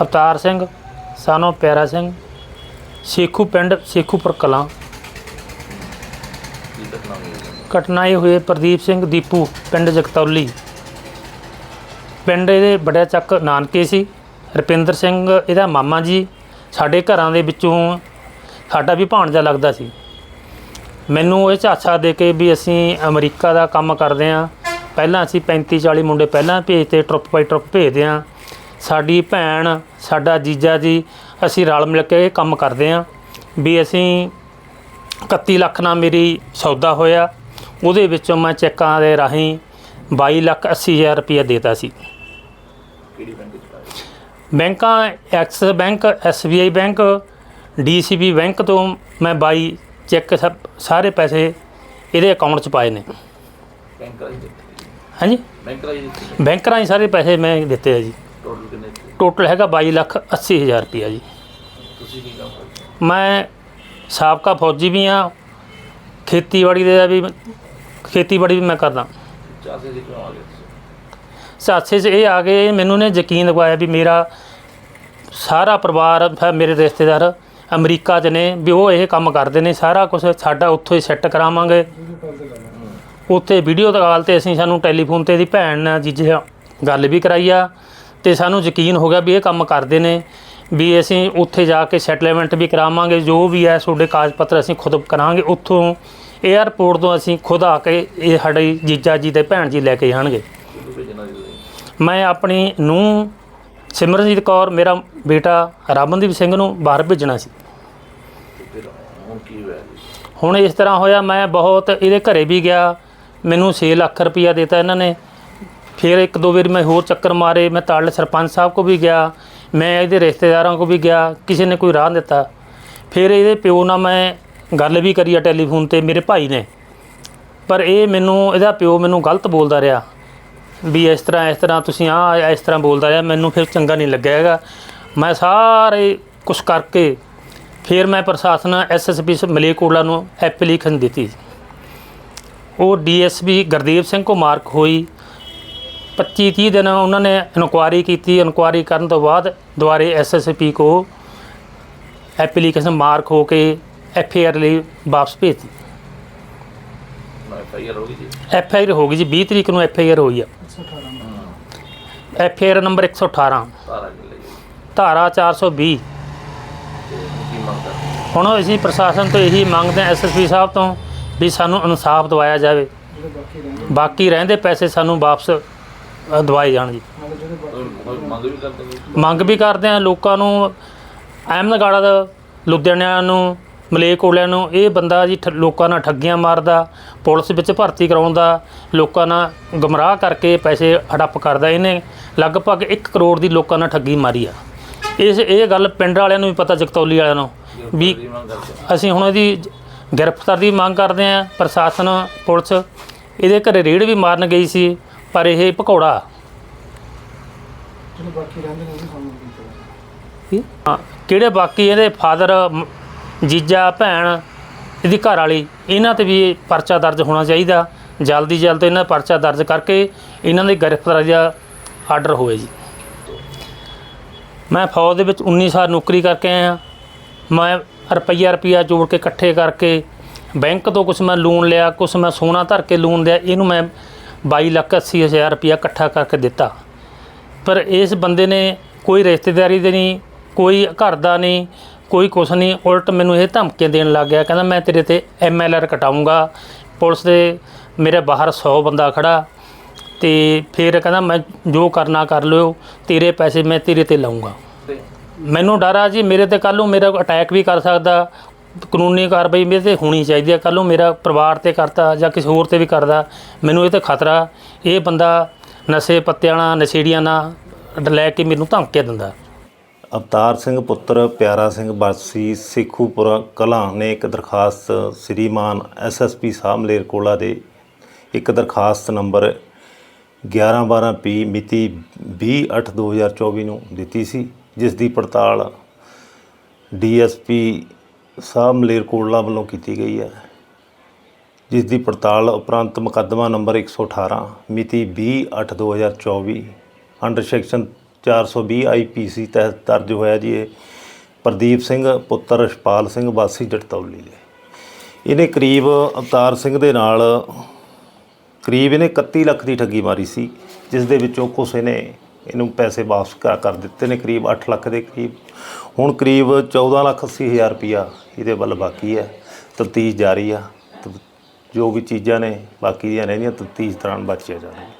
ਅਵਤਾਰ ਸਿੰਘ, ਸਾਨੋ ਪਿਆਰਾ ਸਿੰਘ, ਸੇਖੂ ਪਿੰਡ ਸੇਖੂਪੁਰ ਕਲਾਂ। ਕੀ ਘਟਨਾ ਇਹ ਹੋਈ ਪ੍ਰਦੀਪ ਸਿੰਘ ਦੀਪੂ, ਪਿੰਡ ਜਗਤੌਲੀ। ਪਿੰਡ ਇਹਦੇ ਬੜਿਆ ਚੱਕ ਨਾਨਕੇ ਸੀ। ਰੁਪਿੰਦਰ ਸਿੰਘ ਇਹਦਾ ਮਾਮਾ ਜੀ, ਸਾਡੇ ਘਰਾਂ ਦੇ ਵਿੱਚੋਂ ਸਾਡਾ ਵੀ ਭਾਣਜਾ ਲੱਗਦਾ ਸੀ। ਮੈਨੂੰ ਇਹ ਝਾਛਾ ਦੇ ਕੇ ਵੀ ਅਸੀਂ ਅਮਰੀਕਾ ਦਾ ਕੰਮ ਕਰਦੇ ਹਾਂ ਪਹਿਲਾਂ ਅਸੀਂ 35 40 ਮੁੰਡੇ ਪਹਿਲਾਂ ਭੇਜਤੇ, ਟਰੁੱਪ ਬਾਈ ਟਰੁੱਪ ਭੇਜਦੇ ਹਾਂ ਸਾਡੀ ਭੈਣ ਸਾਡਾ ਜੀਜਾ ਜੀ ਅਸੀਂ ਰਲ ਮਿਲ ਕੇ ਇਹ ਕੰਮ ਕਰਦੇ ਹਾਂ ਵੀ ਅਸੀਂ 31 ਲੱਖ ਨਾਲ ਮੇਰੀ ਸੌਦਾ ਹੋਇਆ। ਉਹਦੇ ਵਿੱਚੋਂ ਮੈਂ ਚੈੱਕਾਂ ਦੇ ਰਾਹੀਂ 22 ਲੱਖ 80 ਹਜ਼ਾਰ ਰੁਪਇਆ ਦੇਤਾ ਸੀ। ਕਿਹੜੀ ਬੈਂਕ ਬੈਂਕਾਂ Axis bank SBI bank DCB bank ਤੋਂ ਮੈਂ 22 ਚੈੱਕ ਸਾਰੇ ਪੈਸੇ ਇਹਦੇ ਅਕਾਊਂਟ 'ਚ ਪਾਏ ਨੇ। ਬੈਂਕ ਰਾਹੀਂ ਹਾਂਜੀ? ਬੈਂਕ ਰਾਹੀਂ ਦਿੱਤੀ। ਬੈਂਕ ਰਾਹੀਂ ਸਾਰੇ ਪੈਸੇ ਮੈਂ ਦਿੱਤੇ ਆ ਜੀ। ਟੋਟਲ ਕਿੰਨੇ? ਟੋਟਲ ਹੈਗਾ 22 ਲੱਖ 80 ਹਜ਼ਾਰ ਰੁਪਇਆ ਜੀ ਤੁਸੀਂ ਕੀ ਕੰਮ ਕਰਦੇ ਹੋ? ਮੈਂ ਸਾਬਕਾ ਫੌਜੀ ਵੀ ਆ ਖੇਤੀਬਾੜੀ ਦੇ ਵੀ ਖੇਤੀਬਾੜੀ ਵੀ ਮੈਂ ਕਰਦਾ ਚਾਸੇ ਜੀ ਕਿਉਂ ਆ ਗਏ ਤੁਸੀਂ? ਸਾਥੀ 'ਚ ਇਹ ਆ ਗਏ ਮੈਨੂੰ ਨੇ ਯਕੀਨ ਦਿਵਾਇਆ ਵੀ ਮੇਰਾ ਸਾਰਾ ਪਰਿਵਾਰ ਫਿਰ ਮੇਰੇ ਰਿਸ਼ਤੇਦਾਰ ਅਮਰੀਕਾ 'ਚ ਨੇ ਵੀ ਉਹ ਇਹ ਕੰਮ ਕਰਦੇ ਨੇ ਸਾਰਾ ਕੁਝ ਸਾਡਾ ਉੱਥੋਂ ਹੀ ਸੈੱਟ ਕਰਾਵਾਂਗੇ ਉੱਥੇ ਵੀਡੀਓ ਕਾਲ ਤੇ ਅਸੀਂ ਸਾਨੂੰ ਟੈਲੀਫੋਨ ਤੇ ਇਹਦੀ ਭੈਣ ਨਾਲ ਜੀਜੇ ਗੱਲ ਵੀ ਕਰਾਈ ਆ ਤੇ ਸਾਨੂੰ ਯਕੀਨ ਹੋ ਗਿਆ ਵੀ ਇਹ ਕੰਮ ਕਰਦੇ ਨੇ, ਵੀ ਅਸੀਂ ਉੱਥੇ ਜਾ ਕੇ ਸੈਟਲਮੈਂਟ ਵੀ ਕਰਾਵਾਂਗੇ, ਜੋ ਵੀ ਹੈ ਤੁਹਾਡੇ ਕਾਗਜ਼ ਪੱਤਰ ਅਸੀਂ ਖੁਦ ਕਰਾਂਗੇ, ਉੱਥੋਂ 에ਅਰਪੋਰਟ ਤੋਂ ਅਸੀਂ ਖੁਦ ਆ ਕੇ ਇਹ ਸਾਡੇ ਜੀਜਾ ਜੀ ਤੇ ਭੈਣ ਜੀ ਲੈ ਕੇ ਜਾਣਗੇ। ਮੈਂ ਆਪਣੀ ਨੂੰ ਸਿਮਰਨਜੀਤ ਕੌਰ, ਮੇਰਾ ਬੇਟਾ ਰਮਨਦੀਪ ਸਿੰਘ ਨੂੰ ਬਾਹਰ ਭੇਜਣਾ ਸੀ। ਹੁਣ ਇਸ ਤਰ੍ਹਾਂ ਹੋਇਆ, ਮੈਂ ਬਹੁਤ ਇਹਦੇ ਘਰੇ ਵੀ ਗਿਆ, ਮੈਨੂੰ 6 ਲੱਖ ਰੁਪਈਆ ਦਿੱਤਾ ਇਹਨਾਂ ਨੇ। ਫਿਰ ਇੱਕ ਦੋ ਵਾਰ ਮੈਂ ਹੋਰ ਚੱਕਰ ਮਾਰੇ, ਮੈਂ ਤਾਲੇ ਸਰਪੰਚ ਸਾਹਿਬ ਕੋ ਵੀ ਗਿਆ, ਮੈਂ ਇਹਦੇ ਰਿਸ਼ਤੇਦਾਰਾਂ ਕੋ ਵੀ ਗਿਆ, ਕਿਸੇ ਨੇ ਕੋਈ ਰਾਹ ਦਿੱਤਾ। ਫਿਰ ਇਹਦੇ ਪਿਓ ਨਾਲ ਮੈਂ ਗੱਲ ਵੀ ਕਰੀ ਆ ਟੈਲੀਫੋਨ ਤੇ, ਮੇਰੇ ਭਾਈ ਨੇ। ਪਰ ਇਹ ਮੈਨੂੰ, ਇਹਦਾ ਪਿਓ ਮੈਨੂੰ ਗਲਤ ਬੋਲਦਾ ਰਿਹਾ। ਵੀ ਇਸ ਤਰ੍ਹਾਂ ਇਸ ਤਰ੍ਹਾਂ ਤੁਸੀਂ ਆ ਇਸ ਤਰ੍ਹਾਂ ਬੋਲਦਾ ਰਿਹਾ, ਮੈਨੂੰ ਫਿਰ ਚੰਗਾ ਨਹੀਂ ਲੱਗਿਆ ਹੈਗਾ। ਮੈਂ ਸਾਰੇ ਕੁਝ ਕਰਕੇ ਫਿਰ ਮੈਂ ਪ੍ਰਸ਼ਾਸਨ ਐਸਐਸਪੀ ਮਲੇਕੋਟਲਾ ਨੂੰ ਐਪਲੀਕੇਸ਼ਨ ਦਿੱਤੀ। ਉਹ ਡੀਐਸਪੀ ਗੁਰਦੀਪ ਸਿੰਘ ਕੋ ਮਾਰਕ ਹੋਈ। 25 30 ਦਿਨ ਉਹਨਾਂ ਨੇ ਇਨਕੁਆਰੀ ਕੀਤੀ। ਇਨਕੁਆਰੀ ਕਰਨ ਤੋਂ ਬਾਅਦ ਦੁਬਾਰੇ ਐਸਐਸਪੀ ਕੋ ਐਪਲੀਕੇਸ਼ਨ ਮਾਰਕ ਹੋ ਕੇ ਐਫਆਈਆਰ ਲਈ ਵਾਪਸ ਭੇਜਤੀ। ਮੈਂ ਫਾਇਰ ਹੋ ਗਈ ਜੀ? ਐਫਆਈਆਰ ਹੋ ਗਈ ਜੀ। 20 ਤਰੀਕ ਨੂੰ ਐਫਆਈਆਰ ਹੋਈ ਆ। ਐਫਆਈਆਰ ਨੰਬਰ 118 ਸਾਰਾ ਕਿੱਲੇ ਜੀ ਧਾਰਾ 420 ਤੇ ਹੁਣ ਅਸੀਂ ਪ੍ਰਸ਼ਾਸਨ ਤੋਂ ਇਹੀ ਮੰਗਦੇ ਹਾਂ ਐਸਐਸਪੀ ਸਾਹਿਬ ਤੋਂ ਵੀ ਸਾਨੂੰ ਇਨਸਾਫ ਦਿਵਾਇਆ ਜਾਵੇ। ਬਾਕੀ ਰਹਿੰਦੇ ਪੈਸੇ ਸਾਨੂੰ ਵਾਪਸ ਅ, ਦਿਵਾਏ ਜਾਣ ਜੀ। ਮੰਗ ਵੀ ਕਰਦੇ ਹੋ ਮੰਗ ਵੀ ਕਰਦੇ ਆ ਲੋਕਾਂ ਨੂੰ ਅਹਿਮਦਗੜ੍ਹ ਦਾ ਲੁਧਿਆਣਾ ਨੂੰ ਮਲੇਕੋਲਿਆਂ ਨੂੰ ਇਹ ਬੰਦਾ ਜੀ ਠ- ਲੋਕਾਂ ਨਾਲ ਠੱਗੀਆਂ ਮਾਰਦਾ ਪੁਲਿਸ ਵਿੱਚ ਭਰਤੀ ਕਰਾਉਂਦਾ ਲੋਕਾਂ ਨਾਲ ਗਮਰਾਹ ਕਰਕੇ ਪੈਸੇ ਹੜੱਪ ਕਰਦਾ ਇਹਨੇ ਲਗਭਗ 1 ਕਰੋੜ ਦੀ ਲੋਕਾਂ ਨਾਲ ਠੱਗੀ ਮਾਰੀ ਆ। ਇਸ ਇਹ ਗੱਲ ਪਿੰਡ ਵਾਲਿਆਂ ਨੂੰ ਵੀ ਪਤਾ ਜਗਤੌਲੀ ਵਾਲਿਆਂ ਨੂੰ ਵੀ ਕੀ ਮੰਗ ਕਰਦੇ ਅਸੀਂ ਹੁਣ ਇਹਦੀ ਜ- ਗ੍ਰਿਫਤਾਰ ਦੀ ਮੰਗ ਕਰਦੇ ਹਾਂ ਪ੍ਰਸ਼ਾਸਨ ਪੁਲਿਸ ਇਹਦੇ ਘਰੇ ਰੇਡ ਵੀ ਮਾਰਨ ਗਈ ਸੀ। ਪਰ ਇਹ ਭਕੌੜਾ ਹਾਂ, ਕਿਹੜੇ ਬਾਕੀ ਇਹਦੇ ਫਾਦਰ ਜੀਜਾ ਭੈਣ ਇਹਦੀ ਘਰ ਵਾਲੀ ਇਹਨਾਂ ਤੇ ਵੀ ਪਰਚਾ ਦਰਜ ਹੋਣਾ ਚਾਹੀਦਾ। ਜਲਦੀ ਜਲਦ ਇਹਨਾਂ ਦਾ ਪਰਚਾ ਦਰਜ ਕਰਕੇ ਇਹਨਾਂ ਦੀ ਗ੍ਰਿਫਤਾਰੀ ਦਾ ਆਰਡਰ ਹੋਵੇ ਜੀ। ਮੈਂ ਫੌਜ ਦੇ ਵਿੱਚ 19 ਸਾਲ ਨੌਕਰੀ ਕਰਕੇ ਆਇਆ। ਮੈਂ ਰੁਪਈਆ ਰੁਪਈਆ ਜੋੜ ਕੇ ਇਕੱਠੇ ਕਰਕੇ ਬੈਂਕ ਤੋਂ ਕੁਝ ਮੈਂ ਲੋਨ ਲਿਆ ਕੁਝ ਮੈਂ ਸੋਨਾ ਧਰ ਕੇ ਲੋਨ ਲਿਆ ਇਹਨੂੰ ਮੈਂ 22 ਲੱਖ 80 ਹਜ਼ਾਰ ਰੁਪਈਆ ਇਕੱਠਾ ਕਰਕੇ ਦਿੱਤਾ। ਪਰ ਇਸ ਬੰਦੇ ਨੇ ਕੋਈ ਰਿਸ਼ਤੇਦਾਰੀ ਦੇ ਨਹੀਂ ਕੋਈ ਘਰ ਦਾ ਨਹੀਂ ਕੋਈ ਕੁਛ ਨਹੀਂ ਉਲਟ ਮੈਨੂੰ ਇਹ ਧਮਕੀਆਂ ਦੇਣ ਲੱਗ ਗਿਆ ਕਹਿੰਦਾ ਮੈਂ ਤੇਰੇ ਤੇ ਐਮਐਲਆਰ ਕਟਾਉਂਗਾ। ਪੁਲਿਸ ਦੇ ਮੇਰੇ ਬਾਹਰ 100 ਬੰਦਾ ਖੜਾ ਤੇ ਫਿਰ ਕਹਿੰਦਾ ਮੈਂ ਜੋ ਕਰਨਾ ਕਰ ਲਿਓ ਤੇਰੇ ਪੈਸੇ ਮੈਂ ਤੇਰੇ ਤੇ ਲਾਉਂਗਾ ਮੈਨੂੰ ਡਰ ਆ ਜੀ ਮੇਰੇ ਤੇ ਕੱਲ ਨੂੰ ਮੇਰਾ ਅਟੈਕ ਵੀ ਕਰ ਸਕਦਾ ਕਾਨੂੰਨੀ ਕਾਰਵਾਈ ਮੇਰੇ ਤੇ ਹੋਣੀ ਚਾਹੀਦੀ ਹੈ ਕੱਲ ਨੂੰ ਮੇਰਾ ਪਰਿਵਾਰ ਤੇ ਕਰਤਾ ਜਾਂ ਕਿਸੇ ਹੋਰ ਤੇ ਵੀ ਕਰਦਾ, ਮੈਨੂੰ ਇਹ ਤੇ ਖਤਰਾ। ਇਹ ਬੰਦਾ ਨਸ਼ੇ ਪੱਤਿਆਂ ਨਾਲ, ਨਸ਼ੇੜੀਆਂ ਨਾਲ ਲੈ ਕੇ ਮੈਨੂੰ ਧਮਕੀਆਂ ਦਿੰਦਾ। ਅਵਤਾਰ ਸਿੰਘ ਪੁੱਤਰ, ਪਿਆਰਾ ਸਿੰਘ ਬਾਸੀ ਸੇਖੂਪੁਰਾ ਕਲਾਂ ਨੇ ਇੱਕ ਦਰਖਾਸਤ ਸ੍ਰੀਮਾਨ ਐਸਐਸਪੀ ਸਾਹਿਬ ਮਲੇਰਕੋਲਾ ਦੇ ਇੱਕ ਦਰਖਾਸਤ ਨੰਬਰ 1112P ਮਿਤੀ 20/8/2024 ਨੂੰ ਦਿੱਤੀ ਸੀ, ਜਿਸ ਦੀ ਪੜਤਾਲ ਡੀਐਸਪੀ ਸਾਹਿਬ ਮਲੇਰਕੋਟਲਾ ਵੱਲੋਂ ਕੀਤੀ ਗਈ ਹੈ। ਜਿਸ ਦੀ ਪੜਤਾਲ ਉਪਰੰਤ ਮੁਕੱਦਮਾ ਨੰਬਰ 118 ਮਿਤੀ 20/8/2024 ਅੰਡਰ ਸੈਕਸ਼ਨ 420 ਆਈਪੀਸੀ ਤਹਿਤ ਦਰਜ ਹੋਇਆ ਜੀ ਇਹ ਪ੍ਰਦੀਪ ਸਿੰਘ, ਪੁੱਤਰ ਰਛਪਾਲ ਸਿੰਘ ਵਾਸੀ ਜਟਤੌਲੀ ਦੇ। ਇਹਨੇ ਕਰੀਬ ਅਵਤਾਰ ਸਿੰਘ ਦੇ ਨਾਲ ਕਰੀਬ ਇਹਨੇ 31 ਲੱਖ ਦੀ ਠੱਗੀ ਮਾਰੀ ਸੀ ਜਿਸ ਦੇ ਵਿੱਚੋਂ ਕੁਛ ਇਹਨੇ ਇਹਨੂੰ ਪੈਸੇ ਵਾਪਸ ਕਰ ਕਰ ਦਿੱਤੇ ਨੇ, ਕਰੀਬ 8 ਲੱਖ ਦੇ ਕਰੀਬ। ਹੁਣ ਕਰੀਬ 14 ਲੱਖ 80 ਹਜ਼ਾਰ ਰੁਪਇਆ ਇਹਦੇ ਵੱਲ ਬਾਕੀ ਹੈ, ਤਫਤੀਸ਼ ਜਾਰੀ ਆ ਤ- ਜੋ ਵੀ ਚੀਜ਼ਾਂ ਨੇ, ਬਾਕੀ ਦੀਆਂ ਰਹਿੰਦੀਆਂ, ਤਫਤੀਸ਼ ਦੌਰਾਨ ਬਚਿਆ ਜਾਣਗੀਆਂ